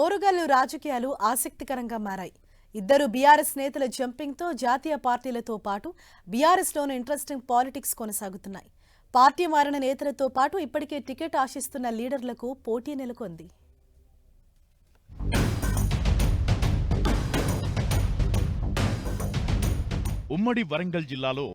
ఓరుగల్లు రాజకీయాలు ఆసక్తికరంగా మారాయి. ఇద్దరు బీఆర్ఎస్ నేతల జంపింగ్తో జాతీయ పార్టీలతో పాటు బీఆర్ఎస్లోని ఇంట్రెస్టింగ్ పాలిటిక్స్ కొనసాగుతున్నాయి. పార్టీ మారిన నేతలతో పాటు ఇప్పటికే టికెట్ ఆశిస్తున్న లీడర్లకు పోటీ నెలకొంది. ఉమ్మడి వరంగల్ జిల్లాలో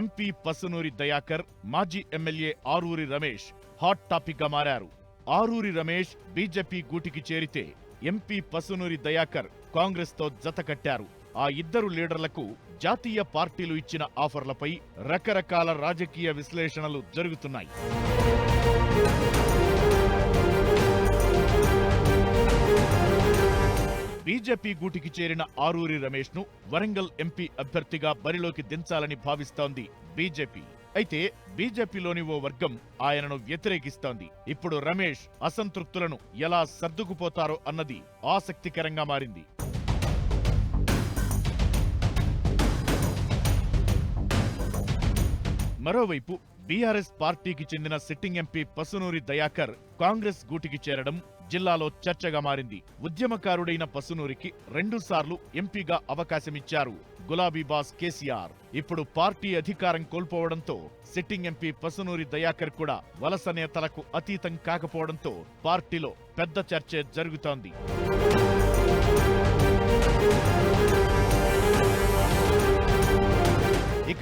ఎంపీ పసునూరి దయాకర్ మాజీ ఎమ్మెల్యే ఆరూరి రమేష్ హాట్ టాపిక్గా మారారు. ఆరూరి రమేష్ బీజేపీ గూటికి చేరితే ఎంపీ పసునూరి దయాకర్ కాంగ్రెస్తో జత కట్టారు. ఆ ఇద్దరు లీడర్లకు జాతీయ పార్టీలు ఇచ్చిన ఆఫర్లపై రకరకాల రాజకీయ విశ్లేషణలు జరుగుతున్నాయి. బీజేపీ గూటికి చేరిన ఆరూరి రమేష్ను వరంగల్ ఎంపీ అభ్యర్థిగా బరిలోకి దించాలని భావిస్తోంది బీజేపీ. అయితే బీజేపీలోని ఓ వర్గం ఆయనను వ్యతిరేకిస్తోంది. ఇప్పుడు రమేష్ అసంతృప్తులను ఎలా సర్దుకుపోతారో అన్నది ఆసక్తికరంగా మారింది. మరోవైపు బీఆర్ఎస్ పార్టీకి చెందిన సిట్టింగ్ ఎంపీ పసునూరి దయాకర్ కాంగ్రెస్ గూటికి చేరడం జిల్లాలో చర్చగా మారింది. ఉద్యమకారుడైన పసునూరికి రెండుసార్లు ఎంపీగా అవకాశమిచ్చారు గులాబీ బాస్ కేసీఆర్. ఇప్పుడు పార్టీ అధికారం కోల్పోవడంతో సిట్టింగ్ ఎంపీ పసునూరి దయాకర్ కూడా వలస నేతలకు అతీతం కాకపోవడంతో పార్టీలో పెద్ద చర్చే జరుగుతోంది.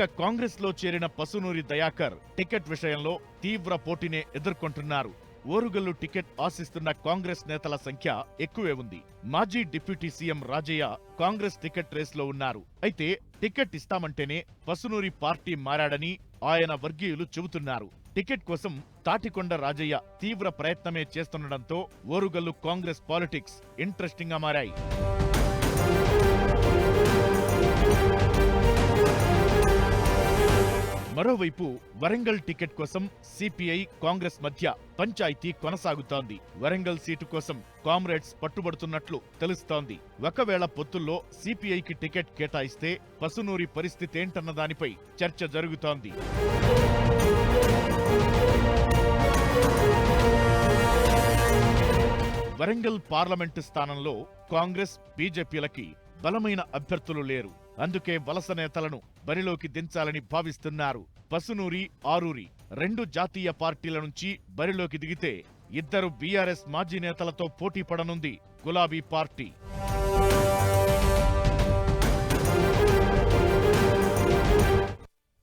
ఇక కాంగ్రెస్లో చేరిన పసునూరి దయాకర్ టికెట్ విషయంలో తీవ్ర పోటీనే ఎదుర్కొంటున్నారు. ఓరుగల్లు టికెట్ ఆశిస్తున్న కాంగ్రెస్ నేతల సంఖ్య ఎక్కువే ఉంది. మాజీ deputy CM Rajaiah Congress ticket రేస్లో ఉన్నారు. అయితే టికెట్ ఇస్తామంటేనే పసునూరి పార్టీ మారాడని ఆయన వర్గీయులు చెబుతున్నారు. టికెట్ కోసం తాటికొండ రాజయ్య తీవ్ర ప్రయత్నమే చేస్తుండటంతో ఓరుగల్లు కాంగ్రెస్ పాలిటిక్స్ ఇంట్రెస్టింగ్గా మారాయి. మరోవైపు వరంగల్ టికెట్ కోసం సిపిఐ కాంగ్రెస్ మధ్య పంచాయతీ కొనసాగుతోంది. వరంగల్ సీటు కోసం కామ్రేడ్స్ పట్టుబడుతున్నట్లు తెలుస్తోంది. ఒకవేళ పొత్తుల్లో సిపిఐకి టికెట్ కేటాయిస్తే పసునూరి పరిస్థితేంటన్న దానిపై చర్చ జరుగుతోంది. వరంగల్ పార్లమెంటు స్థానంలో కాంగ్రెస్ బీజేపీలకి బలమైన అభ్యర్థులు లేరు. అందుకే వలస నేతలను బరిలోకి దించాలని భావిస్తున్నారు. పసునూరి ఆరూరి రెండు జాతీయ పార్టీల నుంచి బరిలోకి దిగితే ఇద్దరు బీఆర్ఎస్ మాజీ నేతలతో పోటీ పడనుంది గులాబీ పార్టీ.